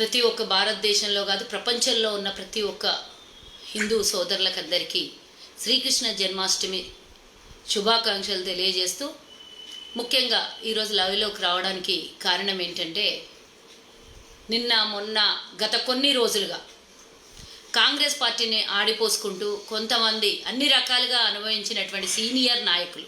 ప్రతి ఒక్క భారతదేశంలో కాదు ప్రపంచంలో ఉన్న ప్రతి ఒక్క హిందూ సోదరులకందరికీ శ్రీకృష్ణ జన్మాష్టమి శుభాకాంక్షలు తెలియజేస్తూ ముఖ్యంగా ఈరోజు లవ్లోకి రావడానికి కారణం ఏంటంటే నిన్న మొన్న గత కొన్ని రోజులుగా కాంగ్రెస్ పార్టీని ఆడిపోసుకుంటూ కొంతమంది అన్ని రకాలుగా అనుభవించినటువంటి సీనియర్ నాయకులు.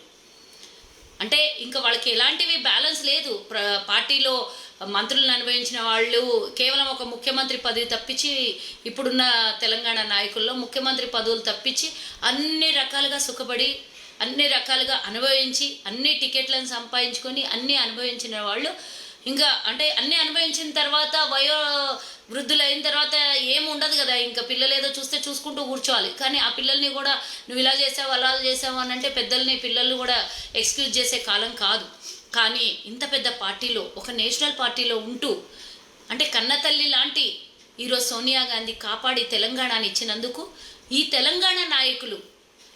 అంటే ఇంకా వాళ్ళకి ఎలాంటివి బ్యాలెన్స్ లేదు. ప్ర పార్టీలో మంత్రులను అనుభవించిన వాళ్ళు కేవలం ఒక ముఖ్యమంత్రి పదవి తప్పించి ఇప్పుడున్న తెలంగాణ నాయకుల్లో ముఖ్యమంత్రి పదవులు తప్పించి అన్ని రకాలుగా సుఖపడి అన్ని రకాలుగా అనుభవించి అన్ని టికెట్లను సంపాదించుకొని అన్ని అనుభవించిన వాళ్ళు ఇంకా అంటే అన్నీ అనుభవించిన తర్వాత వయో వృద్ధులు అయిన తర్వాత ఏమి ఉండదు కదా. ఇంకా పిల్లలు ఏదో చూస్తే చూసుకుంటూ కూర్చోవాలి. కానీ ఆ పిల్లల్ని కూడా నువ్వు ఇలా చేసావు అలా చేసావు అని అంటే పెద్దల్ని పిల్లల్ని కూడా ఎక్స్క్యూజ్ చేసే కాలం కాదు. కానీ ఇంత పెద్ద పార్టీలో ఒక నేషనల్ పార్టీలో ఉంటూ అంటే కన్నతల్లి లాంటి ఈరోజు సోనియా గాంధీ కాపాడి తెలంగాణని ఇచ్చినందుకు ఈ తెలంగాణ నాయకులు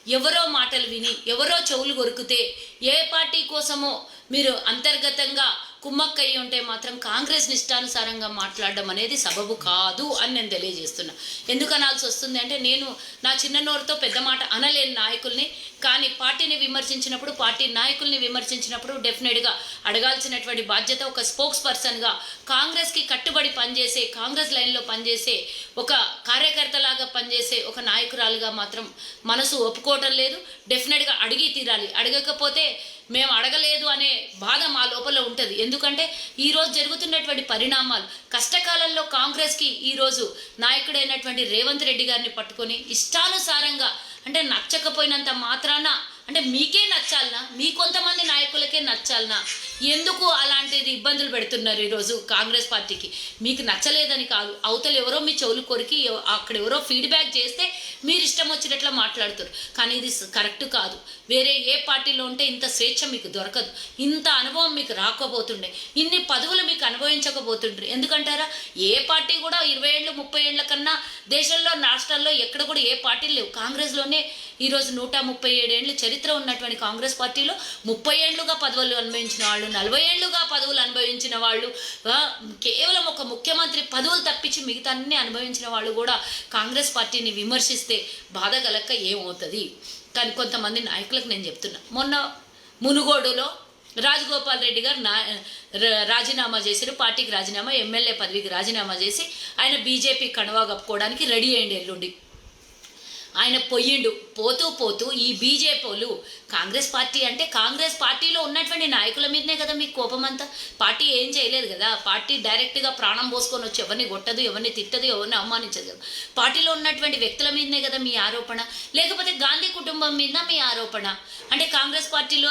ఎవరో మాటలు విని ఎవరో చెవులు కొరికితే ఏ పార్టీ కోసమో మీరు అంతర్గతంగా కుమ్మక్కయ్యి ఉంటే మాత్రం కాంగ్రెస్ నిష్టానుసారంగా మాట్లాడడం అనేది సబబు కాదు అని నేను తెలియజేస్తున్నా. ఎందుకు అనాల్సి వస్తుంది అంటే నేను నా చిన్న నోరుతో పెద్ద మాట అనలేని నాయకుల్ని కానీ పార్టీని విమర్శించినప్పుడు పార్టీ నాయకుల్ని విమర్శించినప్పుడు డెఫినెట్గా అడగాల్సినటువంటి బాధ్యత ఒక స్పోక్స్ పర్సన్గా కాంగ్రెస్కి కట్టుబడి పనిచేసే కాంగ్రెస్ లైన్లో పనిచేసే ఒక కార్యకర్తలాగా పనిచేసే ఒక నాయకురాలుగా మాత్రం మనసు ఒప్పుకోవటం లేదు. డెఫినెట్గా అడిగి తీరాలి. అడగకపోతే మేము అడగలేదు అనే బాధ మా లోపల ఉంటుంది. ఎందుకంటే ఈరోజు జరుగుతున్నటువంటి పరిణామాలు కష్టకాలంలో కాంగ్రెస్కి ఈరోజు నాయకుడైనటువంటి రేవంత్ రెడ్డి గారిని పట్టుకొని ఇష్టానుసారంగా అంటే నచ్చకపోయినంత మాత్రాన అంటే మీకే నచ్చాలనా? మీ కొంతమంది నాయకులకే నచ్చాలనా? ఎందుకు అలాంటిది ఇబ్బందులు పెడుతున్నారు ఈరోజు కాంగ్రెస్ పార్టీకి? మీకు నచ్చలేదని కాదు. అవతలు ఎవరో మీ చెవులు కొరికి అక్కడ ఎవరో ఫీడ్బ్యాక్ చేస్తే మీరు ఇష్టం వచ్చినట్లు మాట్లాడుతారు. కానీ ఇది కరెక్ట్ కాదు. వేరే ఏ పార్టీలో ఉంటే ఇంత స్వేచ్ఛ మీకు దొరకదు. ఇంత అనుభవం మీకు రాకపోతుండే. ఇన్ని పదవులు మీకు అనుభవించకపోతుండ్రు. ఎందుకంటారా? ఏ పార్టీ కూడా ఇరవై ఏళ్ళు ముప్పై ఏళ్ళ కన్నా దేశంలో రాష్ట్రాల్లో ఎక్కడ కూడా ఏ పార్టీలు లేవు. కాంగ్రెస్లోనే ఈరోజు నూట ముప్పై ఏడేళ్ళు చరిత్ర ఉన్నటువంటి కాంగ్రెస్ పార్టీలో ముప్పై ఏళ్ళుగా పదవులు అనుభవించిన వాళ్ళు నలభై ఏళ్ళుగా పదవులు అనుభవించిన వాళ్ళు కేవలం ఒక ముఖ్యమంత్రి పదవులు తప్పించి మిగతా అన్ని అనుభవించిన వాళ్ళు కూడా కాంగ్రెస్ పార్టీని విమర్శిస్తే బాధ కలక్క ఏమవుతుంది? కానీ కొంతమంది నాయకులకు నేను చెప్తున్నా. మొన్న మునుగోడులో రాజగోపాల్ రెడ్డి గారు నా రాజీనామా చేశారు. పార్టీకి రాజీనామా ఎమ్మెల్యే పదవికి రాజీనామా చేసి ఆయన బీజేపీ కణవా కప్పుకోవడానికి రెడీ అయ్యండి ఎల్లుండి ఆయన పొయ్యిండు. పోతూ పోతూ ఈ బీజేపీలు కాంగ్రెస్ పార్టీ అంటే కాంగ్రెస్ పార్టీలో ఉన్నటువంటి నాయకుల మీదనే కదా మీకు కోపం అంతా పార్టీ ఏం చేయలేదు కదా? పార్టీ డైరెక్ట్గా ప్రాణం పోసుకొని వచ్చి ఎవరిని కొట్టదు ఎవరిని తిట్టదు ఎవరిని అవమానించదు. కదా పార్టీలో ఉన్నటువంటి వ్యక్తుల మీదనే కదా మీ ఆరోపణ? లేకపోతే గాంధీ కుటుంబం మీద మీ ఆరోపణ? అంటే కాంగ్రెస్ పార్టీలో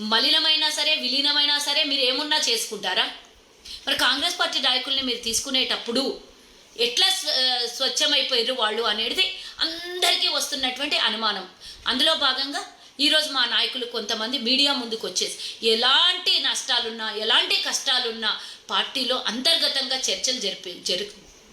మలినమైనా సరే విలీనమైనా సరే మీరు ఏమున్నా చేసుకుంటారా? మరి కాంగ్రెస్ పార్టీ నాయకుల్ని మీరు తీసుకునేటప్పుడు ఎట్లా స్వ- స్వచ్ఛమైపోయారు వాళ్ళు అనేది అందరికీ వస్తున్నటువంటి అనుమానం. అందులో భాగంగా ఈరోజు మా నాయకులు కొంతమంది మీడియా ముందుకు వచ్చేసి ఎలాంటి నష్టాలున్నా ఎలాంటి కష్టాలున్నా పార్టీలో అంతర్గతంగా చర్చలు జరిపి జరు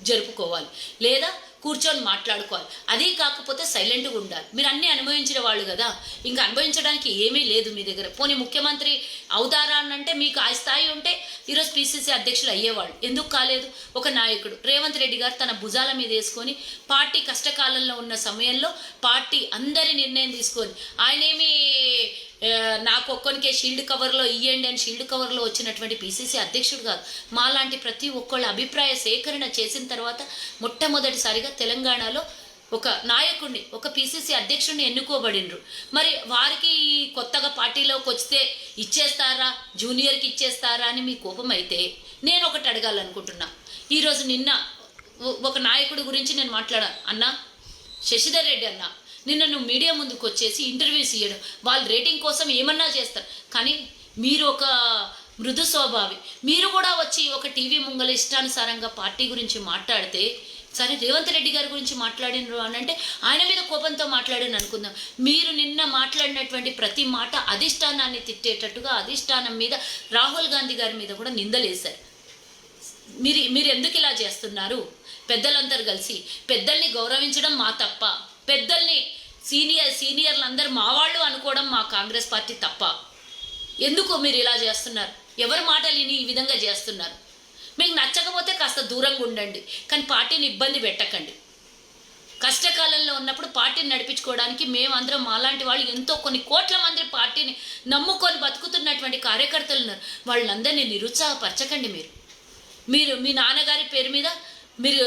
జరుపుకోవాలి. లేదా కూర్చొని మాట్లాడుకోవాలి. అది కాకపోతే సైలెంట్గా ఉండాలి. మీరు అన్నీ అనుభవించిన వాళ్ళు కదా. ఇంకా అనుభవించడానికి ఏమీ లేదు మీ దగ్గర. పోనీ ముఖ్యమంత్రి అవుతారా అంటే మీకు ఆ స్థాయి ఉంటే ఈరోజు పిసిసి అధ్యక్షులు అయ్యేవాళ్ళు. ఎందుకు కాలేదు? ఒక నాయకుడు. రేవంత్ రెడ్డి గారు తన భుజాల మీద వేసుకొని పార్టీ కష్టకాలంలో ఉన్న సమయంలో పార్టీ అందరి నిర్ణయం తీసుకొని ఆయనేమి నాకు ఒక్కరికే షీల్డ్ కవర్లో ఇయ్యండి అని షీల్డ్ కవర్లో వచ్చినటువంటి పిసిసి అధ్యక్షుడు కాదు మాలాంటి ప్రతి ఒక్కళ్ళ అభిప్రాయ సేకరణ చేసిన తర్వాత మొట్టమొదటిసారిగా తెలంగాణలో ఒక నాయకుడిని ఒక పిసిసి అధ్యక్షుడిని ఎన్నుకోబడినరు. మరి వారికి కొత్తగా పార్టీలోకి వస్తే ఇచ్చేస్తారా? జూనియర్కి ఇచ్చేస్తారా అని మీ కోపం అయితే నేను ఒకటి అడగాలనుకుంటున్నా. ఈరోజు నిన్న ఒక నాయకుడి గురించి నేను మాట్లాడా అన్నా? శశిధర్ రెడ్డి అన్నా? నిన్న నువ్వు మీడియా ముందుకు వచ్చేసి ఇంటర్వ్యూస్ ఇవ్వడం వాళ్ళు రేటింగ్ కోసం ఏమన్నా చేస్తారు. కానీ మీరు ఒక మృదు స్వభావి. మీరు కూడా వచ్చి ఒక టీవీ ముంగల ఇష్టానుసారంగా పార్టీ గురించి మాట్లాడితే సరే రేవంత్ రెడ్డి గారి గురించి మాట్లాడినరు అని అంటే ఆయన మీద కోపంతో మాట్లాడని అనుకుందాం. మీరు నిన్న మాట్లాడినటువంటి ప్రతి మాట అధిష్టానాన్ని తిట్టేటట్టుగా అధిష్టానం మీద రాహుల్ గాంధీ గారి మీద కూడా నిందలేశారు. మీరు మీరు ఎందుకు ఇలా చేస్తున్నారు? పెద్దలందరూ కలిసి పెద్దల్ని గౌరవించడం మా తప్ప. పెద్దల్ని సీనియర్ సీనియర్లు అందరు మా వాళ్ళు అనుకోవడం మా కాంగ్రెస్ పార్టీ తప్ప. ఎందుకు మీరు ఇలా చేస్తున్నారు? ఎవరి మాటలు విని ఈ విధంగా చేస్తున్నారు? మీకు నచ్చకపోతే కాస్త దూరంగా ఉండండి కానీ పార్టీని ఇబ్బంది పెట్టకండి. కష్టకాలంలో ఉన్నప్పుడు పార్టీని నడిపించుకోవడానికి మేమందరం మాలాంటి వాళ్ళు ఎంతో కొన్ని కోట్ల మంది పార్టీని నమ్ముకొని బతుకుతున్నటువంటి కార్యకర్తలు ఉన్నారు వాళ్ళందరినీ నిరుత్సాహపరచకండి మీరు. మీరు మీ నాన్నగారి పేరు మీద మీరు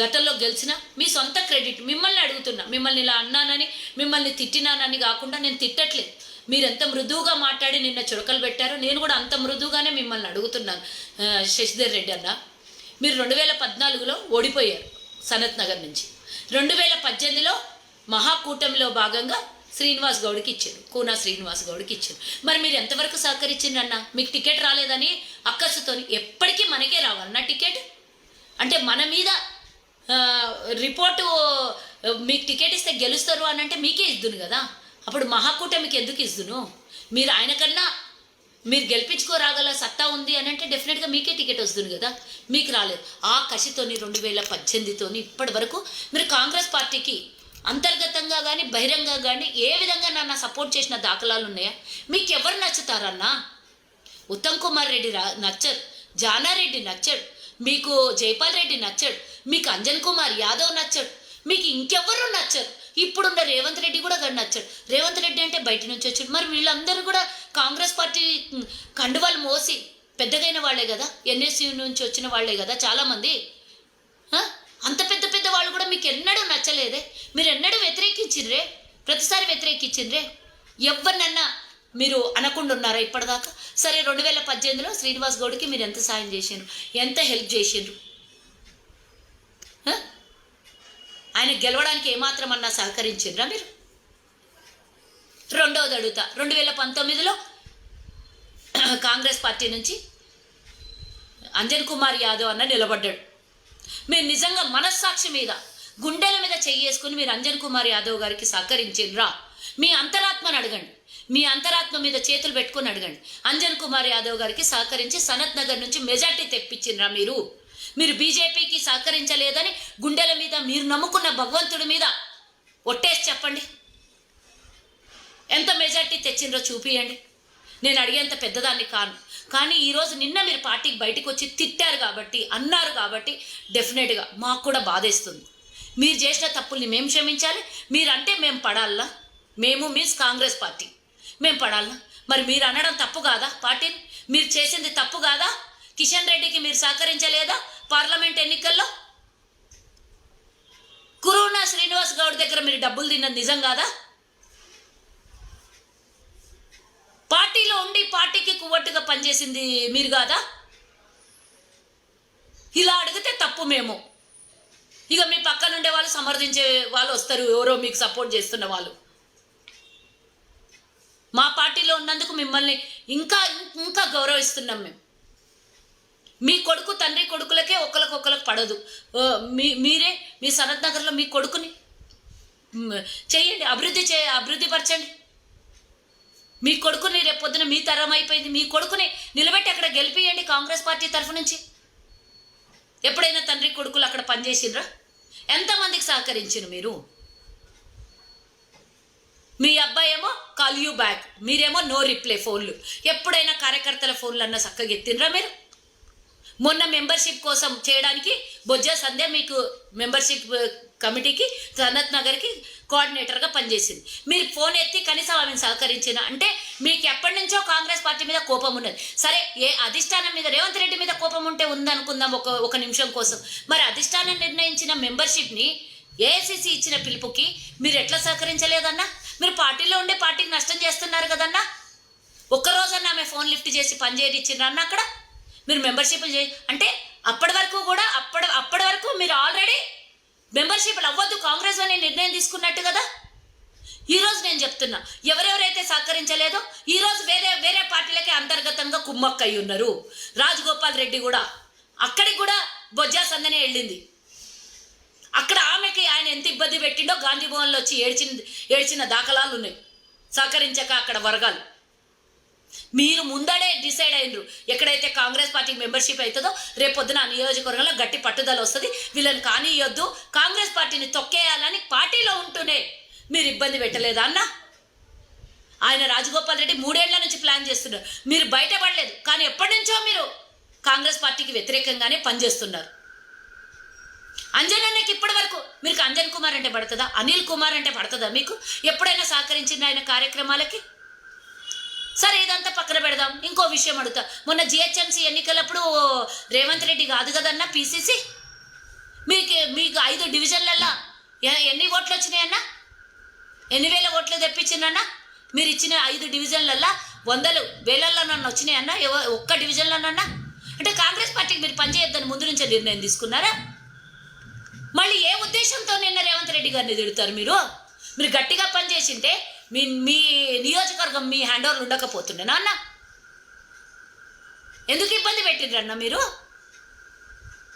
గతంలో గెలిచిన మీ సొంత క్రెడిట్ మిమ్మల్ని అడుగుతున్నా మిమ్మల్ని ఇలా అన్నానని మిమ్మల్ని తిట్టినానని కాకుండా నేను తిట్టట్లేదు. మీరు ఎంత మృదువుగా మాట్లాడి నిన్న చురకలు పెట్టారో నేను కూడా అంత మృదువుగానే మిమ్మల్ని అడుగుతున్నాను శశిధర్ రెడ్డి అన్న. మీరు రెండు వేల పద్నాలుగులో ఓడిపోయారు సనత్ నగర్ నుంచి. రెండు వేల పద్దెనిమిదిలో మహాకూటమిలో భాగంగా శ్రీనివాస్ గౌడ్కి ఇచ్చారు కూనా శ్రీనివాస్ గౌడ్కి ఇచ్చారు. మరి మీరు ఎంతవరకు సహకరించిండ్రు అన్న మీకు టికెట్ రాలేదని అక్కసుతో ఎప్పటికీ మనకే రావాలన్నా టికెట్? అంటే మన మీద రిపోర్టు మీకు టికెట్ ఇస్తే గెలుస్తారు అని అంటే మీకే ఇద్దును కదా. అప్పుడు మహాకూటమికి ఎందుకు ఇద్దును? మీరు ఆయన కన్నా మీరు గెలిపించుకోరాగల సత్తా ఉంది అని అంటే డెఫినెట్గా మీకే టికెట్ వస్తుంది కదా. మీకు రాలేదు. ఆ కసితోని రెండు వేల పద్దెనిమిదితోని ఇప్పటి వరకు మీరు కాంగ్రెస్ పార్టీకి అంతర్గతంగా కానీ బహిరంగ కానీ ఏ విధంగా నన్ను సపోర్ట్ చేసిన దాఖలాలు ఉన్నాయా? మీకు ఎవరు నచ్చుతారన్నా? ఉత్తమ్ కుమార్ రెడ్డి రా నచ్చరు. జానారెడ్డి నచ్చడు మీకు జైపాల్ రెడ్డి నచ్చడు మీకు అంజన్ కుమార్ యాదవ్ నచ్చడు మీకు ఇంకెవ్వరు నచ్చరు. ఇప్పుడున్న రేవంత్ రెడ్డి కూడా గడి నచ్చడు. రేవంత్ రెడ్డి అంటే బయట నుంచి వచ్చాడు. మరి వీళ్ళందరూ కూడా కాంగ్రెస్ పార్టీ కండువాలు మోసి పెద్దగైన వాళ్ళే కదా? ఎన్ఎస్యూ నుంచి వచ్చిన వాళ్ళే కదా చాలామంది? అంత పెద్ద పెద్ద వాళ్ళు కూడా మీకు ఎన్నడూ నచ్చలేదే? మీరు ఎన్నడూ వ్యతిరేకించిండ్రే ప్రతిసారి వ్యతిరేకించిండ్రే ఎవరినన్నా మీరు అనకుండా ఉన్నారా ఇప్పటిదాకా? సరే రెండు వేల పద్దెనిమిదిలో శ్రీనివాస్ గౌడ్కి మీరు ఎంత సాయం చేసిండ్రు ఎంత హెల్ప్ చేసిండ్రు ఆయన గెలవడానికి ఏమాత్రం అన్నా సహకరించిండ్రా మీరు? రెండవది అడుగుతా. రెండు వేల పంతొమ్మిదిలో కాంగ్రెస్ పార్టీ నుంచి అంజన్ కుమార్ యాదవ్ అన్న నిలబడ్డాడు. మీరు నిజంగా మనస్సాక్షి మీద గుండెల మీద చెయ్యేసుకుని మీరు అంజన్ కుమార్ యాదవ్ గారికి సహకరించిండ్రా మీ అంతరాత్మను అడగండి. మీ అంతరాత్మ మీద చేతులు పెట్టుకొని అడగండి. అంజన్ కుమార్ యాదవ్ గారికి సహకరించి సనత్ నగర్ నుంచి మెజార్టీ తెప్పించినరా మీరు. మీరు బీజేపీకి సహకరించలేదని గుండెల మీద మీరు నమ్ముకున్న భగవంతుడి మీద ఒట్టేసి చెప్పండి. ఎంత మెజార్టీ తెచ్చిండ్రో చూపియండి. నేను అడిగేంత పెద్దదాన్ని కాను. కానీ ఈరోజు నిన్న మీరు పార్టీకి బయటకు వచ్చి తిట్టారు కాబట్టి అన్నారు కాబట్టి డెఫినెట్గా మాకు కూడా బాధేస్తుంది. మీరు చేసిన తప్పుల్ని మేము క్షమించాలి. మీరంటే మేము పడాలా మేము మీన్స్ కాంగ్రెస్ పార్టీ. మేము పడాలా మరి మీరు అనడం తప్పు కాదా పార్టీని? మీరు చేసింది తప్పు కాదా? కిషన్ రెడ్డికి మీరు సహకరించలేదా పార్లమెంట్ ఎన్నికల్లో? కురునా శ్రీనివాస్ గౌడ్ దగ్గర మీరు డబ్బులు తిన్నది నిజం కాదా? పార్టీలో ఉండి పార్టీకి కువ్వట్టుగా పనిచేసింది మీరు కాదా? ఇలా అడిగితే తప్పు మేము. ఇక మీ పక్కన ఉండే వాళ్ళు సమర్థించే వాళ్ళు వస్తారు ఎవరో మీకు సపోర్ట్ చేస్తున్న వాళ్ళు. మా పార్టీలో ఉన్నందుకు మిమ్మల్ని ఇంకా ఇంకా గౌరవిస్తున్నాం మేము. మీ కొడుకు తండ్రి కొడుకులకే ఒకరికొకరికి పడదు. మీ మీరే మీ సనత్ నగర్లో మీ కొడుకుని చేయండి అభివృద్ధి చే అభివృద్ధి పరచండి. మీ కొడుకుని రేపు పొద్దున మీ తరం అయిపోయింది. మీ కొడుకుని నిలబెట్టి అక్కడ గెలిపియండి కాంగ్రెస్ పార్టీ తరఫు నుంచి. ఎప్పుడైనా తండ్రి కొడుకులు అక్కడ పనిచేసిండ్రా? ఎంతమందికి సహకరించారు మీరు? మీ అబ్బాయి ఏమో కాల్ యూ బ్యాక్ మీరేమో నో రిప్లై ఫోన్లు. ఎప్పుడైనా కార్యకర్తల ఫోన్లు అన్న చక్కగా ఎత్తిండ్రా మీరు? మొన్న మెంబర్షిప్ కోసం చేయడానికి బొజ్జ సంధ్య మీకు మెంబర్షిప్ కమిటీకి uh, సనత్ నగర్కి కోఆర్డినేటర్గా పనిచేసింది. మీరు ఫోన్ ఎత్తి కనీసం ఆమెను సహకరించిన అంటే మీకు ఎప్పటి నుంచో కాంగ్రెస్ పార్టీ మీద కోపం ఉన్నది. సరే ఏ అధిష్టానం మీద రేవంత్ రెడ్డి మీద కోపం ఉంటే ఉందనుకుందాం ఒక ఒక నిమిషం కోసం. మరి అధిష్టానం నిర్ణయించిన మెంబర్షిప్ని ఏఐసిసి ఇచ్చిన పిలుపుకి మీరు ఎట్లా సహకరించలేదన్నా? మీరు పార్టీలో ఉండే పార్టీకి నష్టం చేస్తున్నారు కదన్నా? ఒక్కరోజన్నా ఆమె ఫోన్ లిఫ్ట్ చేసి పని అన్న అక్కడ? మీరు మెంబర్షిప్లు చే అంటే అప్పటి వరకు కూడా అప్పటి అప్పటి వరకు మీరు ఆల్రెడీ మెంబర్షిప్లు అవ్వద్దు కాంగ్రెస్ అనే నిర్ణయం తీసుకున్నట్టు కదా? ఈరోజు నేను చెప్తున్నా ఎవరెవరైతే సహకరించలేదో ఈరోజు వేరే వేరే పార్టీలకే అంతర్గతంగా కుమ్మక్కయి ఉన్నారు రాజగోపాల్ రెడ్డి కూడా. అక్కడికి కూడా బొజ్జా సందనే వెళ్ళింది. అక్కడ ఆమెకి ఆయన ఎంత ఇబ్బంది పెట్టిండో గాంధీ భవన్లో వచ్చి ఏడ్చిన ఏడ్చిన దాఖలాలు ఉన్నాయి. సహకరించక అక్కడ వర్గాలు. మీరు ముందడే డిసైడ్ అయినరు. ఎక్కడైతే కాంగ్రెస్ పార్టీకి మెంబర్షిప్ అవుతుందో రేపు ఆ నియోజకవర్గంలో గట్టి పట్టుదల వస్తుంది. వీళ్ళని కానీయొద్దు. కాంగ్రెస్ పార్టీని తొక్కేయాలని పార్టీలో ఉంటూనే మీరు ఇబ్బంది పెట్టలేదా అన్న? ఆయన రాజగోపాల్ రెడ్డి మూడేళ్ళ నుంచి ప్లాన్ చేస్తున్నారు. మీరు బయటపడలేదు. కానీ ఎప్పటి నుంచో మీరు కాంగ్రెస్ పార్టీకి వ్యతిరేకంగానే పనిచేస్తున్నారు. అంజనన్నకి ఇప్పటి వరకు మీకు అంజన్ కుమార్ అంటే పడుతుందా? అనిల్ కుమార్ అంటే పడుతుందా మీకు? ఎప్పుడైనా సహకరించింది ఆయన కార్యక్రమాలకి? సరే ఇదంతా పక్కన పెడదాం. ఇంకో విషయం అడుగుతా. మొన్న జిహెచ్ఎంసీ ఎన్నికలప్పుడు రేవంత్ రెడ్డి కాదు కదన్నా పీసీసీ? మీకు మీకు ఐదు డివిజన్లల్లో ఎన్ని ఓట్లు వచ్చినాయన్నా ఎన్ని వేల ఓట్లు తెప్పించిందన్నా? మీరు ఇచ్చిన ఐదు డివిజన్లల్లో వందలు వేలల్లోనన్నా వచ్చినాయన్నా? ఎవ- ఒక్క డివిజన్లోనన్నా? అంటే కాంగ్రెస్ పార్టీకి మీరు పనిచేయొద్దని ముందు నుంచే నిర్ణయం తీసుకున్నారా? మళ్ళీ ఏ ఉద్దేశంతో నిన్న రేవంత్ రెడ్డి గారిని తిడతారు మీరు? మీరు గట్టిగా పనిచేసింటే మీ మీ నియోజకవర్గం మీ హ్యాండ్ ఓవర్ ఉండకపోతుండే నాన్న. ఎందుకు ఇబ్బంది పెట్టిండ్రన్న మీరు?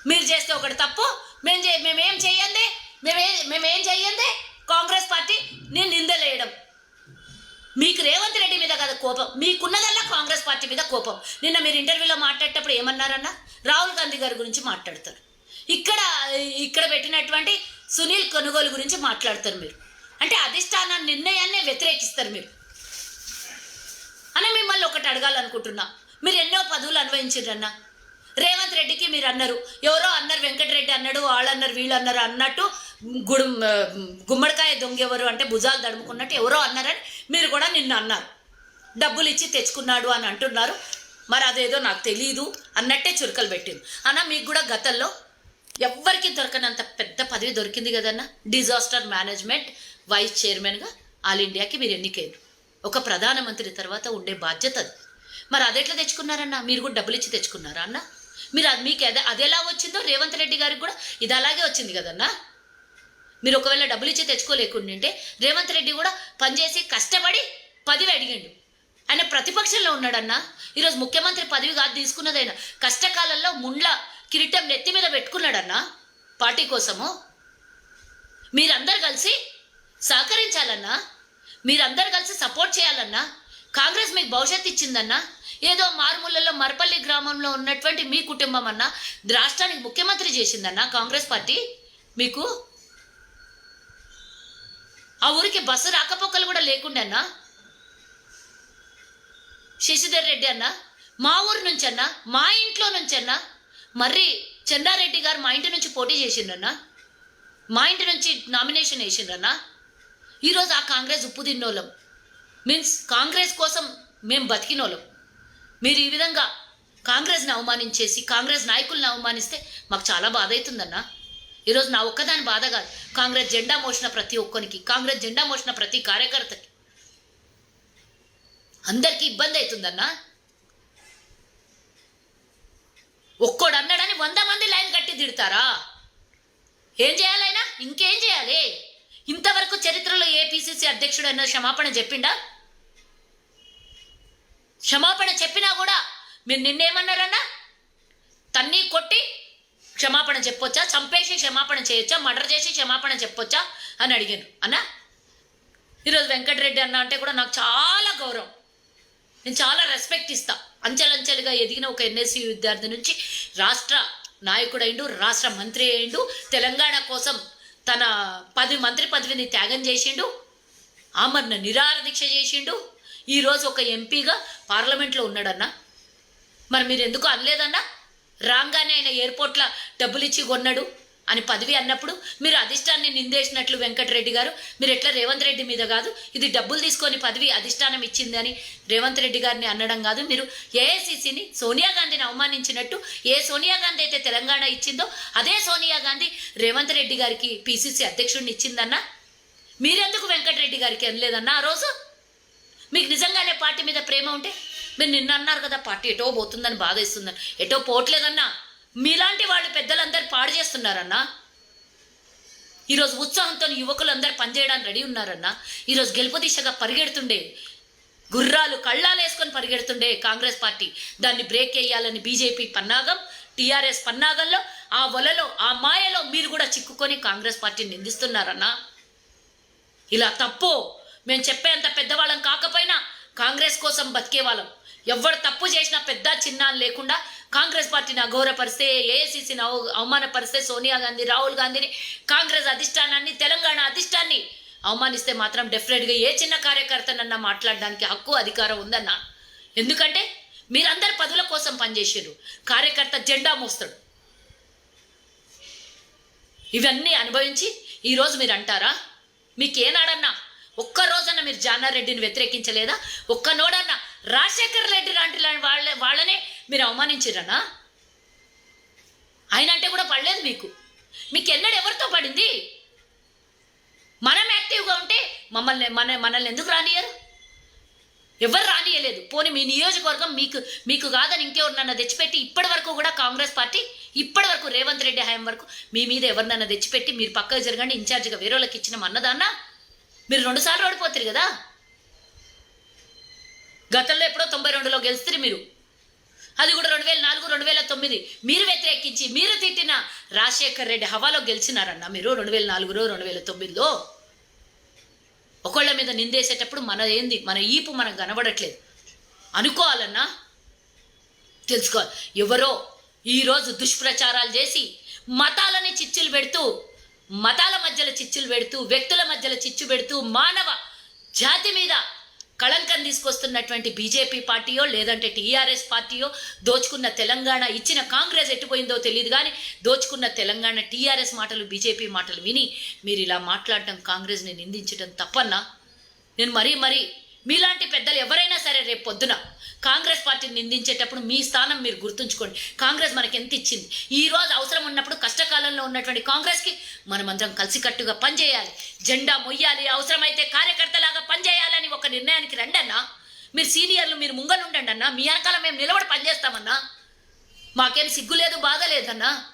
మీరు చేస్తే ఒకటి తప్పు మేము చే మేమేం చెయ్యండి మేమే మేమేం చెయ్యండి కాంగ్రెస్ పార్టీ నేను నిందలేయడం. మీకు రేవంత్ రెడ్డి మీద కదా కోపం మీకున్నదల్లా కాంగ్రెస్ పార్టీ మీద కోపం. నిన్న మీరు ఇంటర్వ్యూలో మాట్లాడేటప్పుడు ఏమన్నారన్న? రాహుల్ గాంధీ గారి గురించి మాట్లాడతారు. ఇక్కడ ఇక్కడ పెట్టినటువంటి సునీల్ కొనుగోలు గురించి మాట్లాడతారు మీరు. అంటే అధిష్టాన నిర్ణయాన్ని వ్యతిరేకిస్తారు మీరు. అని మిమ్మల్ని ఒకటి అడగాలనుకుంటున్నా. మీరు ఎన్నో పదవులు అనుభవించారన్న రేవంత్ రెడ్డికి మీరు అన్నారు ఎవరో అన్నారు వెంకటరెడ్డి అన్నాడు వాళ్ళు అన్నారు వీళ్ళు అన్నారు అన్నట్టు గుడు గుమ్మడికాయ దొంగ ఎవరు అంటే భుజాలు దడుముకున్నట్టు ఎవరో అన్నారని మీరు కూడా నిన్న అన్నారు. డబ్బులు ఇచ్చి తెచ్చుకున్నాడు అని అంటున్నారు. మరి అదేదో నాకు తెలియదు అన్నట్టే చురుకలు పెట్టింది. అన్న మీకు కూడా గతంలో ఎవ్వరికి దొరకనంత పెద్ద పదవి దొరికింది కదన్నా. డిజాస్టర్ మేనేజ్మెంట్ వైస్ చైర్మన్గా ఆల్ ఇండియాకి మీరు ఎన్నికయ్యారు. ఒక ప్రధానమంత్రి తర్వాత ఉండే బాధ్యత అది. మరి అదెట్లా తెచ్చుకున్నారన్న? మీరు కూడా డబ్బులు ఇచ్చి తెచ్చుకున్నారా అన్న? మీరు అది మీకు అదే అది ఎలా వచ్చిందో రేవంత్ రెడ్డి గారికి కూడా ఇది అలాగే వచ్చింది కదన్నా. మీరు ఒకవేళ డబ్బులు ఇచ్చి తెచ్చుకోలేకుండింటే రేవంత్ రెడ్డి కూడా పనిచేసి కష్టపడి పదవి అడిగిండు. ఆయన ప్రతిపక్షంలో ఉన్నాడన్నా. ఈరోజు ముఖ్యమంత్రి పదవి కాదు తీసుకున్నదైనా కష్టకాలంలో ముండ్ల కిరీటం నెత్తి మీద పెట్టుకున్నాడన్నా? పార్టీ కోసము? మీరందరు కలిసి సహకరించాలన్నా? మీరందరు కలిసి సపోర్ట్ చేయాలన్నా? కాంగ్రెస్ మీకు భవిష్యత్తు ఇచ్చిందన్నా? ఏదో మారుమూలలో మరపల్లి గ్రామంలో ఉన్నటువంటి మీ కుటుంబం అన్నా రాష్ట్రానికి ముఖ్యమంత్రి చేసిందన్నా కాంగ్రెస్ పార్టీ? మీకు? ఆ ఊరికి బస్సు రాకపోకలు కూడా లేకుండానా శశిధర్ రెడ్డి అన్న? మా ఊరు నుంచన్నా? మా ఇంట్లో నుంచి మర్రి చందారెడ్డి గారు మా ఇంటి నుంచి పోటీ చేసిండ్రన్న? మా ఇంటి నుంచి నామినేషన్ వేసిండ్రన్నా? ఈరోజు ఆ కాంగ్రెస్ ఉప్పు తిన్నోళ్ళం. మీన్స్ కాంగ్రెస్ కోసం మేము బతికినోళ్ళం. మీరు ఈ విధంగా కాంగ్రెస్ని అవమానించేసి కాంగ్రెస్ నాయకుల్ని అవమానిస్తే మాకు చాలా బాధ అవుతుందన్నా ఈరోజు నా ఒక్కదాని బాధ కాదు. కాంగ్రెస్ జెండా మోసిన ప్రతి ఒక్కరికి కాంగ్రెస్ జెండా మోసిన ప్రతి కార్యకర్తకి అందరికీ ఇబ్బంది అవుతుందన్నా ఒక్కోడు అన్నాడని వంద మంది లైన్ కట్టి తిడతారా? ఏం చేయాలైనా ఇంకేం చేయాలి? ఇంతవరకు చరిత్రలో ఏపీసీసీ అధ్యక్షుడు అన్న క్షమాపణ చెప్పిండా? క్షమాపణ చెప్పినా కూడా మీరు నిన్నేమన్నారన్నా? తన్ని కొట్టి క్షమాపణ చెప్పొచ్చా? చంపేసి క్షమాపణ చేయొచ్చా? మర్డర్ చేసి క్షమాపణ చెప్పొచ్చా? అని అడిగాను. అన్నా ఈరోజు వెంకటరెడ్డి అన్న అంటే కూడా నాకు చాలా గౌరవం. నేను చాలా రెస్పెక్ట్ ఇస్తాను అంచెలంచెలుగా ఎదిగిన ఒక ఎన్ఎస్సి విద్యార్థి నుంచి రాష్ట్ర నాయకుడు రాష్ట్ర మంత్రి అయిండు తెలంగాణ కోసం తన పది మంత్రి పదవిని త్యాగం చేసిండు ఆమరణ నిరార దీక్ష చేసిండు. ఈరోజు ఒక ఎంపీగా పార్లమెంట్లో ఉన్నాడన్నా. మరి మీరు ఎందుకు అనలేదన్నా? రాగానే ఆయన ఎయిర్పోర్ట్లో డబ్బులు ఇచ్చి కొన్నాడు. అని పదవి అన్నప్పుడు మీరు అధిష్టాన్ని నిందేసినట్లు వెంకటరెడ్డి గారు మీరు ఎట్లా రేవంత్ రెడ్డి మీద కాదు ఇది డబ్బులు తీసుకొని పదవి అధిష్టానం ఇచ్చింది అని రేవంత్ రెడ్డి గారిని అనడం కాదు మీరు ఏఐసిసిని సోనియా గాంధీని అవమానించినట్టు ఏ సోనియా గాంధీ అయితే తెలంగాణ ఇచ్చిందో అదే సోనియా గాంధీ రేవంత్ రెడ్డి గారికి పిసిసి అధ్యక్షుడిని ఇచ్చిందన్నా? మీరెందుకు వెంకటరెడ్డి గారికి అనలేదన్నా ఆ రోజు? మీకు నిజంగానే పార్టీ మీద ప్రేమ ఉంటే? మీరు నిన్న అన్నారు కదా పార్టీ ఎటో పోతుందని బాధ ఇస్తుందని ఎటో పోవట్లేదన్నా? మీలాంటి వాళ్ళు పెద్దలందరూ పాడు చేస్తున్నారన్నా? ఈరోజు ఉత్సాహంతో యువకులందరూ పనిచేయడానికి రెడీ ఉన్నారన్నా? ఈరోజు గెలుపు దిశగా పరిగెడుతుండే గుర్రాలు కళ్ళాలు వేసుకొని పరిగెడుతుండే కాంగ్రెస్ పార్టీ. దాన్ని బ్రేక్ వేయాలని బీజేపీ పన్నాగం టీఆర్ఎస్ పన్నాగంలో ఆ వలలో ఆ మాయలో మీరు కూడా చిక్కుకొని కాంగ్రెస్ పార్టీని నిందిస్తున్నారన్నా? ఇలా తప్పు? మేము చెప్పేంత పెద్దవాళ్ళం కాకపోయినా కాంగ్రెస్ కోసం బతికే వాళ్ళం ఎవరు తప్పు చేసినా పెద్ద చిన్న లేకుండా కాంగ్రెస్ పార్టీని అఘోరపరిస్తే ఏఐసిసిని అవ అవమానపరిస్తే సోనియా గాంధీ రాహుల్ గాంధీని కాంగ్రెస్ అధిష్టానాన్ని తెలంగాణ అధిష్టాన్ని అవమానిస్తే మాత్రం డెఫినెట్గా ఏ చిన్న కార్యకర్తనన్నా మాట్లాడడానికి హక్కు అధికారం ఉందన్న. ఎందుకంటే మీరందరు పదుల కోసం పనిచేసారు కార్యకర్త జెండా మోస్తాడు ఇవన్నీ అనుభవించి ఈరోజు మీరు అంటారా మీకేనాడన్నా ఒక్క రోజన్న మీరు జానారెడ్డిని వ్యతిరేకించలేదా? ఒక్క నోడన్నా రాజశేఖర్ రెడ్డి లాంటి వాళ్ళ వాళ్ళనే మీరు అవమానించిరనా ఆయన అంటే కూడా పడలేదు మీకు. మీకు ఎన్నడూ ఎవరితో పడింది? మనం యాక్టివ్గా ఉంటే మమ్మల్ని మన మనల్ని ఎందుకు రానియరు ఎవరు రానియలేదు పోనీ మీ నియోజకవర్గం మీకు మీకు కాదని ఇంకెవరినన్నా తెచ్చిపెట్టి ఇప్పటి వరకు కూడా కాంగ్రెస్ పార్టీ ఇప్పటి వరకు రేవంత్ రెడ్డి హయాం వరకు మీ మీద ఎవరినన్నా తెచ్చిపెట్టి మీరు పక్కకు జరగండి ఇన్ఛార్జిగా వేరే వాళ్ళకి ఇచ్చిన అన్నదాన్న మీరు రెండుసార్లు ఓడిపోతారు కదా? గతంలో ఎప్పుడో తొంభై రెండులో గెలుస్తారు మీరు. అది కూడా రెండు వేల నాలుగు రెండు వేల తొమ్మిది. మీరు వ్యతిరేకించి మీరు తిట్టిన రాజశేఖర్ రెడ్డి హవాలో గెలిచినారన్న మీరు రెండు వేల నాలుగులో రెండు వేల తొమ్మిదిలో. ఒకళ్ళ మీద నిందేసేటప్పుడు మన ఏంది? మన ఈపు మనకు కనబడట్లేదు. అనుకోవాలన్నా తెలుసుకోవాలి. ఎవరో ఈరోజు దుష్ప్రచారాలు చేసి మతాలని చిచ్చులు పెడుతూ మతాల మధ్యలో చిచ్చులు పెడుతూ వ్యక్తుల మధ్యలో చిచ్చు పెడుతూ మానవ జాతి మీద కళంకం తీసుకొస్తున్నటువంటి బీజేపీ పార్టీయో లేదంటే టీఆర్ఎస్ పార్టీయో దోచుకున్న తెలంగాణ ఇచ్చిన కాంగ్రెస్ ఎట్టుపోయిందో తెలియదు కానీ దోచుకున్న తెలంగాణ టీఆర్ఎస్ మాటలు బీజేపీ మాటలు విని మీరు ఇలా మాట్లాడటం కాంగ్రెస్ని నిందించడం తప్పన్నా? నేను మరీ మరీ మీలాంటి పెద్దలు ఎవరైనా సరే రేపు పొద్దున కాంగ్రెస్ పార్టీని నిందించేటప్పుడు మీ స్థానం మీరు గుర్తుంచుకోండి. కాంగ్రెస్ మనకి ఎంత ఇచ్చింది? ఈ రోజు అవసరం ఉన్నప్పుడు కష్టకాలంలో ఉన్నటువంటి కాంగ్రెస్కి మనమందరం కలిసికట్టుగా పనిచేయాలి. జెండా మొయ్యాలి. అవసరమైతే కార్యకర్తలాగా పనిచేయాలని ఒక నిర్ణయానికి రండన్నా మీరు సీనియర్లు మీరు ముంగలు ఉండండి అన్న మీ వెనకాల మేము నిలబడి పనిచేస్తామన్నా మాకేం సిగ్గు లేదు బాధ లేదన్నా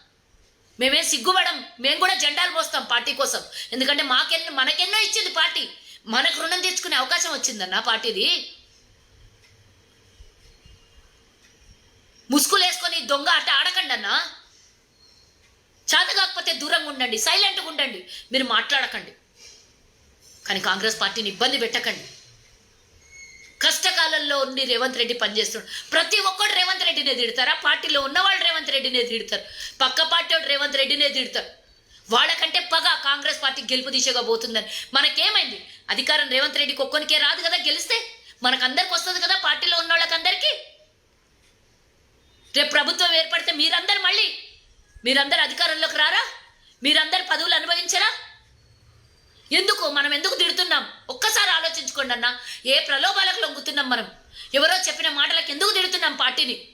మేమేం సిగ్గుపడం మేము కూడా జెండాలు పోస్తాం పార్టీ కోసం. ఎందుకంటే మాకెన్నో మనకెన్నో ఇచ్చింది పార్టీ. మనకు రుణం తెచ్చుకునే అవకాశం వచ్చిందన్న పార్టీది. ముసుగులేసుకొని దొంగ ఆట ఆడకండి అన్న. చేత కాకపోతే దూరంగా ఉండండి సైలెంట్గా ఉండండి. మీరు మాట్లాడకండి. కానీ కాంగ్రెస్ పార్టీని ఇబ్బంది పెట్టకండి. కష్టకాలంలో ఉండి రేవంత్ రెడ్డి పనిచేస్తున్నాడు. ప్రతి ఒక్కడు రేవంత్ రెడ్డినే తిడతారా? పార్టీలో ఉన్నవాళ్ళు రేవంత్ రెడ్డినే తిడతారు. పక్క పార్టీ వాడు రేవంత్ రెడ్డినే తిడతారు. వాళ్ళకంటే పగ కాంగ్రెస్ పార్టీ గెలుపు దిశగా పోతుందని. మనకేమైంది? అధికారం రేవంత్ రెడ్డికి ఒక్కరికే రాదు కదా గెలిస్తే? మనకందరికి వస్తుంది కదా పార్టీలో ఉన్న వాళ్ళకందరికీ? రేపు ప్రభుత్వం ఏర్పడితే మీరందరు మళ్ళీ మీరందరు అధికారంలోకి రారా? మీరందరు పదవులు అనుభవించరా? ఎందుకు? మనం ఎందుకు తిడుతున్నాం? ఒక్కసారి ఆలోచించుకోండి అన్న. ఏ ప్రలోభాలకు లొంగుతున్నాం మనం? ఎవరో చెప్పిన మాటలకు ఎందుకు తిడుతున్నాం పార్టీని?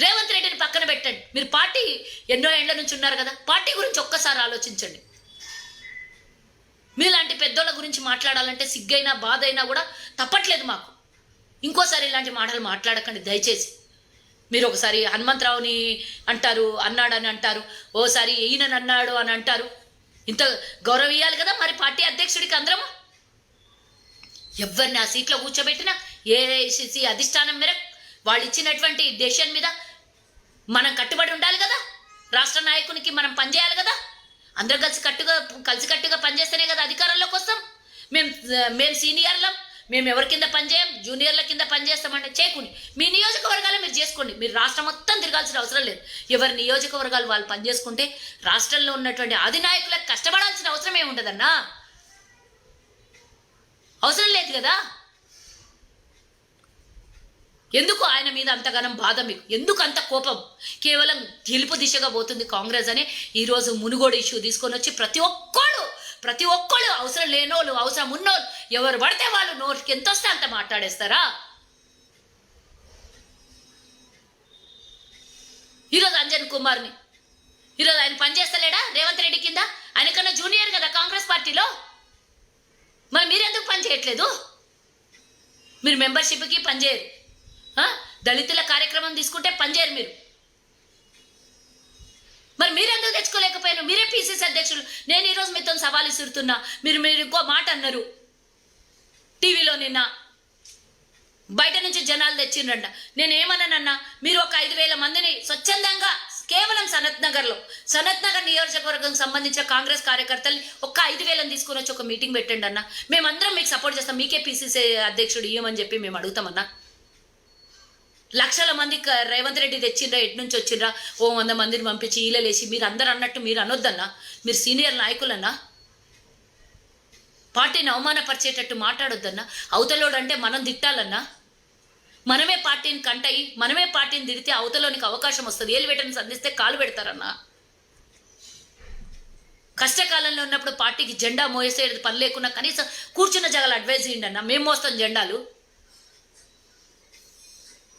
రేవంత్ రెడ్డిని పక్కన పెట్టండి. మీరు పార్టీ ఎన్నో ఏళ్ళ నుంచి ఉన్నారు కదా? పార్టీ గురించి ఒక్కసారి ఆలోచించండి. మీలాంటి పెద్దోళ్ళ గురించి మాట్లాడాలంటే సిగ్గైనా బాధ అయినా కూడా తప్పట్లేదు మాకు. ఇంకోసారి ఇలాంటి మాటలు మాట్లాడకండి. దయచేసి. మీరు ఒకసారి హనుమంతరావుని అంటారు అన్నాడని అంటారు ఓసారి ఈయనని అన్నాడు అని అంటారు. ఇంత గౌరవ ఇవ్వాలి కదా మరి పార్టీ అధ్యక్షుడికి అందరము? ఎవరిని ఆ సీట్లో కూర్చోబెట్టినా ఏఐసిసి అధిష్టానం మేరకు వాళ్ళు ఇచ్చినటువంటి డెసిషన్ మీద మనం కట్టుబడి ఉండాలి కదా? రాష్ట్ర నాయకునికి మనం పనిచేయాలి కదా? అందరు కలిసి కట్టుగా కలిసికట్టుగా పనిచేస్తేనే కదా అధికారంలోకి వస్తాం. మేము మేము సీనియర్లం. మేము ఎవరి కింద పనిచేయం జూనియర్ల కింద పనిచేస్తామంటే చేయకుని మీ నియోజకవర్గాలే మీరు చేసుకోండి. మీరు రాష్ట్రం మొత్తం తిరగాల్సిన అవసరం లేదు. ఎవరి నియోజకవర్గాలు వాళ్ళు పనిచేసుకుంటే రాష్ట్రంలో ఉన్నటువంటి అధినాయకులకు కష్టపడాల్సిన అవసరం ఏమి ఉండదన్నా. అవసరం లేదు కదా? ఎందుకు ఆయన మీద అంతగానం బాధ మీకు? ఎందుకు అంత కోపం? కేవలం గెలుపు దిశగా పోతుంది కాంగ్రెస్ అని ఈరోజు మునుగోడు ఇష్యూ తీసుకొని వచ్చి ప్రతి ఒక్కడు ప్రతి ఒక్కళ్ళు అవసరం లేనోళ్ళు అవసరం ఉన్నోళ్ళు ఎవరు పడితే వాళ్ళు నోటికి ఎంత వస్తే అంత మాట్లాడేస్తారా? ఈరోజు అంజన్ కుమార్ని. ఈరోజు ఆయన పనిచేస్తలేడా? రేవంత్ రెడ్డి కింద? ఆయన కన్నా జూనియర్ కదా కాంగ్రెస్ పార్టీలో? మరి మీరెందుకు పని చేయట్లేదు? మీరు మెంబర్షిప్కి పనిచేయరు దళితుల కార్యక్రమం తీసుకుంటే పనిచేయరు మీరు. మరి మీరెందుకు తెచ్చుకోలేకపోయాను మీరే పీసీసీ అధ్యక్షులు. నేను ఈరోజు మీతో సవాలు ఇస్తున్నా మీరు మీరు ఇంకో మాట అన్నారు. టీవీలో నిన్న. బయట నుంచి జనాలు తెచ్చిండ్రంట. నేను ఏమన్నానన్నా మీరు ఒక ఐదు వేల మందిని స్వచ్ఛందంగా కేవలం సనత్ నగర్లో సనత్ నగర్ నియోజకవర్గం సంబంధించిన కాంగ్రెస్ కార్యకర్తల్ని ఒక్క ఐదు వేలను తీసుకొని వచ్చి ఒక మీటింగ్ పెట్టండి అన్న మేమందరం మీకు సపోర్ట్ చేస్తాం. మీకే పీసీసీ అధ్యక్షుడు ఇయ్యమని చెప్పి మేము అడుగుతామన్నా. లక్షల మంది రేవంత్ రెడ్డి తెచ్చిండ్రా ఎటు నుంచి వచ్చిండ్రా? ఓ వంద మందిని పంపించి ఈలలేసి మీరు అందరు అన్నట్టు మీరు అనొద్దన్నా? మీరు సీనియర్ నాయకులన్నా? పార్టీని అవమానపరిచేటట్టు మాట్లాడొద్దన్నా? అవతలోడు అంటే మనం తిట్టాలన్నా? మనమే పార్టీని కంటయి మనమే పార్టీని తిడితే అవతలోనికి అవకాశం వస్తుంది. ఏలు పెట్టని సంధిస్తే కాలు పెడతారన్నా? కష్టకాలంలో ఉన్నప్పుడు పార్టీకి జెండా మోసే పని లేకున్నా కనీసం కూర్చున్న జగలు అడ్వైజ్ చేయండి అన్న మేము మోస్తాం జెండాలు.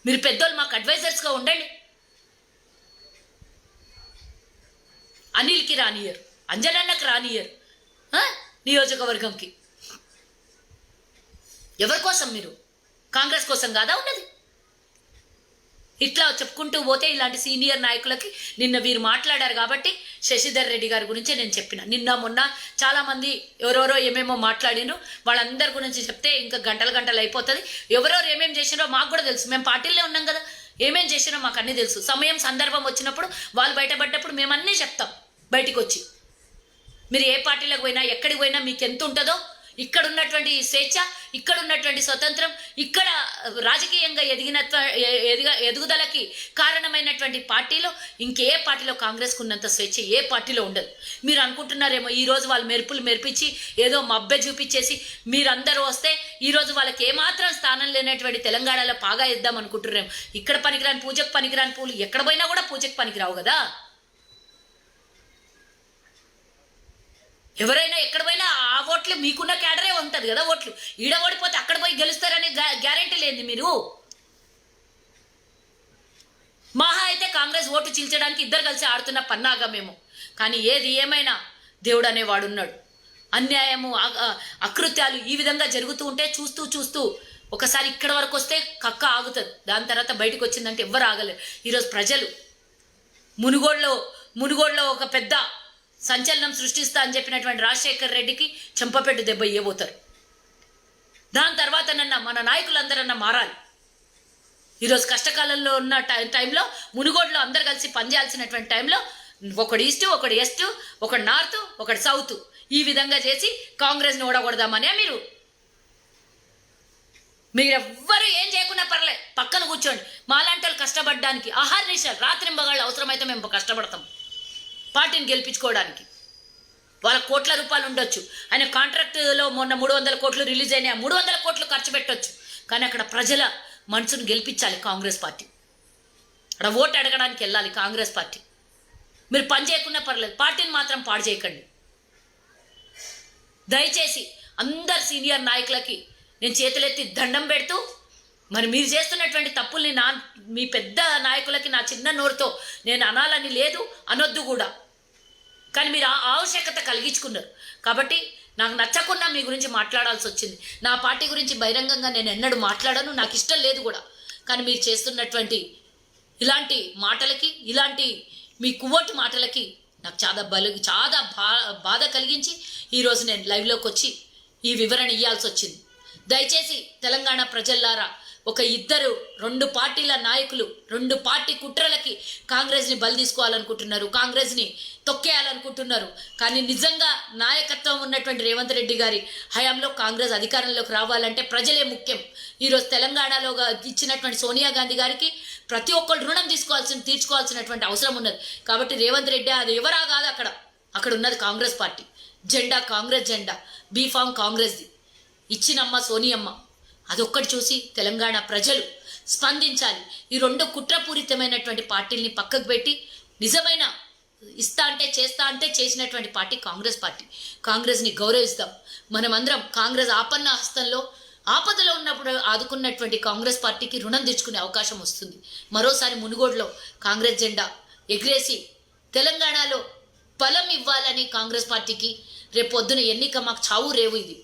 మీరు పెద్దోళ్ళు మాకు అడ్వైజర్స్గా ఉండండి. అనిల్కి రానియరు అంజనన్నకు రానియరు నియోజకవర్గంకి. ఎవరి కోసం మీరు? కాంగ్రెస్ కోసం కాదా ఉన్నది? ఇట్లా చెప్పుకుంటూ పోతే ఇలాంటి సీనియర్ నాయకులకి నిన్న వీరు మాట్లాడారు కాబట్టి శశిధర్ రెడ్డి గారి గురించి నేను చెప్పిన. నిన్న మొన్న చాలామంది ఎవరెవరో ఏమేమో మాట్లాడాను వాళ్ళందరి గురించి చెప్తే ఇంకా గంటలు గంటలు అయిపోతుంది. ఎవరెవరు ఏమేమి చేసినారో మాకు కూడా తెలుసు. మేము పార్టీలో ఉన్నాం కదా. ఏమేం చేసినారో మాకు అన్నీ తెలుసు. సమయం సందర్భం వచ్చినప్పుడు వాళ్ళు బయటపడ్డప్పుడు మేము అన్నీ చెప్తాం బయటికి వచ్చి మీరు ఏ పార్టీలకు పోయినా ఎక్కడికి పోయినా మీకు ఎంత ఉంటుందో ఇక్కడ ఉన్నటువంటి స్వేచ్ఛ ఇక్కడ ఉన్నటువంటి స్వతంత్రం ఇక్కడ రాజకీయంగా ఎదిగిన ఎదుగ ఎదుగుదలకి కారణమైనటువంటి పార్టీలో ఇంకే పార్టీలో కాంగ్రెస్కు ఉన్నంత స్వేచ్ఛ ఏ పార్టీలో ఉండదు. మీరు అనుకుంటున్నారేమో ఈరోజు వాళ్ళు మెరుపులు మెరిపించి ఏదో మబ్బె చూపించేసి మీరందరూ వస్తే ఈరోజు వాళ్ళకి ఏమాత్రం స్థానం లేనటువంటి తెలంగాణలో పాగా ఇద్దాం అనుకుంటున్నారేమో ఇక్కడ పనికిరాని పూజకు పనికిరాని పూలు ఎక్కడ పోయినా కూడా పూజకు పనికిరావు కదా. ఎవరైనా ఎక్కడ పోయినా ఆ ఓట్లు మీకున్న క్యాడరే ఉంటుంది కదా ఓట్లు. ఈడ ఓడిపోతే అక్కడ పోయి గెలుస్తారని గ్యారెంటీ లేదు మీరు. మహా అయితే కాంగ్రెస్ ఓటు చీల్చడానికి ఇద్దరు కలిసి ఆడుతున్న పన్నాగా మేము. కానీ ఏది ఏమైనా దేవుడు అనేవాడు ఉన్నాడు. అన్యాయము అకృత్యాలు ఈ విధంగా జరుగుతూ ఉంటే చూస్తూ చూస్తూ ఒకసారి ఇక్కడ వరకు వస్తే కక్క ఆగుతుంది. దాని తర్వాత బయటకు వచ్చిందంటే ఎవ్వరు ఆగలేరు ఈరోజు ప్రజలు మునుగోడులో మునుగోడులో ఒక పెద్ద సంచలనం సృష్టిస్తా అని చెప్పినటువంటి రాజశేఖర్ రెడ్డికి చెంపపెట్టు దెబ్బ ఇవ్వబోతారు దాని తర్వాత నన్న మన నాయకులందరన్నా మారాలి. ఈరోజు కష్టకాలంలో ఉన్న టై టైంలో మునుగోడులో అందరు కలిసి పనిచేయాల్సినటువంటి టైంలో ఒకడు ఈస్ట్ ఒకడు వెస్ట్ ఒకడు నార్త్ ఒకడు సౌత్ ఈ విధంగా చేసి కాంగ్రెస్ని ఓడగొడదామనే మీరు. మీరు ఎవ్వరు ఏం చేయకున్నా పర్లేదు పక్కన కూర్చోండి. మాలాంటి వాళ్ళు కష్టపడడానికి ఆహార నిషాలు రాత్రింబగాళ్ళు అవసరమైతే మేము కష్టపడతాం. పార్టీని గెలిపించుకోవడానికి. వాళ్ళ కోట్ల రూపాయలు ఉండొచ్చు. ఆయన కాంట్రాక్ట్లో మొన్న మూడు వందల కోట్లు రిలీజ్ అయినాయి. మూడు వందల కోట్లు ఖర్చు పెట్టొచ్చు. కానీ అక్కడ ప్రజల మనసును గెలిపించాలి కాంగ్రెస్ పార్టీ. అక్కడ ఓటు అడగడానికి వెళ్ళాలి కాంగ్రెస్ పార్టీ. మీరు పని చేయకున్నా పర్లేదు. పార్టీని మాత్రం పాడు చేయకండి. దయచేసి అందరు సీనియర్ నాయకులకి నేను చేతులెత్తి దండం పెడుతూ మరి మీరు చేస్తున్నటువంటి తప్పుల్ని నా మీ పెద్ద నాయకులకి నా చిన్న నోరుతో నేను అనాలని లేదు అనొద్దు కూడా. కానీ మీరు ఆ ఆవశ్యకత కలిగించుకున్నారు. కాబట్టి నాకు నచ్చకుండా మీ గురించి మాట్లాడాల్సి వచ్చింది. నా పార్టీ గురించి బహిరంగంగా నేను ఎన్నడూ మాట్లాడను నాకు ఇష్టం లేదు కూడా. కానీ మీరు చేస్తున్నటువంటి ఇలాంటి మాటలకి ఇలాంటి మీ కువ్వటి మాటలకి నాకు చాలా బలు చాలా బా బాధ కలిగించి ఈరోజు నేను లైవ్లోకి వచ్చి ఈ వివరణ ఇవ్వాల్సి వచ్చింది. దయచేసి తెలంగాణ ప్రజల్లారా ఒక ఇద్దరు రెండు పార్టీల నాయకులు రెండు పార్టీ కుట్రలకి కాంగ్రెస్ని బలి తీసుకోవాలనుకుంటున్నారు కాంగ్రెస్ని తొక్కేయాలనుకుంటున్నారు. కానీ నిజంగా నాయకత్వం ఉన్నటువంటి రేవంత్ రెడ్డి గారి హయాంలో కాంగ్రెస్ అధికారంలోకి రావాలంటే ప్రజలే ముఖ్యం. ఈరోజు తెలంగాణలో ఇచ్చినటువంటి సోనియా గాంధీ గారికి ప్రతి ఒక్కరు రుణం తీసుకోవాల్సిన తీర్చుకోవాల్సినటువంటి అవసరం ఉన్నది. కాబట్టి రేవంత్ రెడ్డి అది ఎవరా కాదు అక్కడ. అక్కడ ఉన్నది కాంగ్రెస్ పార్టీ. జెండా కాంగ్రెస్ జెండా. బీఫామ్ కాంగ్రెస్ది. ఇచ్చినమ్మ సోనియమ్మ. అదొక్కటి చూసి తెలంగాణ ప్రజలు స్పందించాలి. ఈ రెండు కుట్రపూరితమైనటువంటి పార్టీల్ని పక్కకు పెట్టి నిజమైన ఇస్తా అంటే చేస్తా అంటే చేసినటువంటి పార్టీ కాంగ్రెస్ పార్టీ. కాంగ్రెస్ని గౌరవిస్తాం. మనమందరం కాంగ్రెస్ ఆపన్న హస్తంలో ఆపదలో ఉన్నప్పుడు ఆదుకున్నటువంటి కాంగ్రెస్ పార్టీకి రుణం తెచ్చుకునే అవకాశం వస్తుంది. మరోసారి మునుగోడులో కాంగ్రెస్ జెండా ఎగిరేసి తెలంగాణలో బలం ఇవ్వాలని కాంగ్రెస్ పార్టీకి రేపొద్దున ఎన్నిక మాకు చావు రేవు ఇది.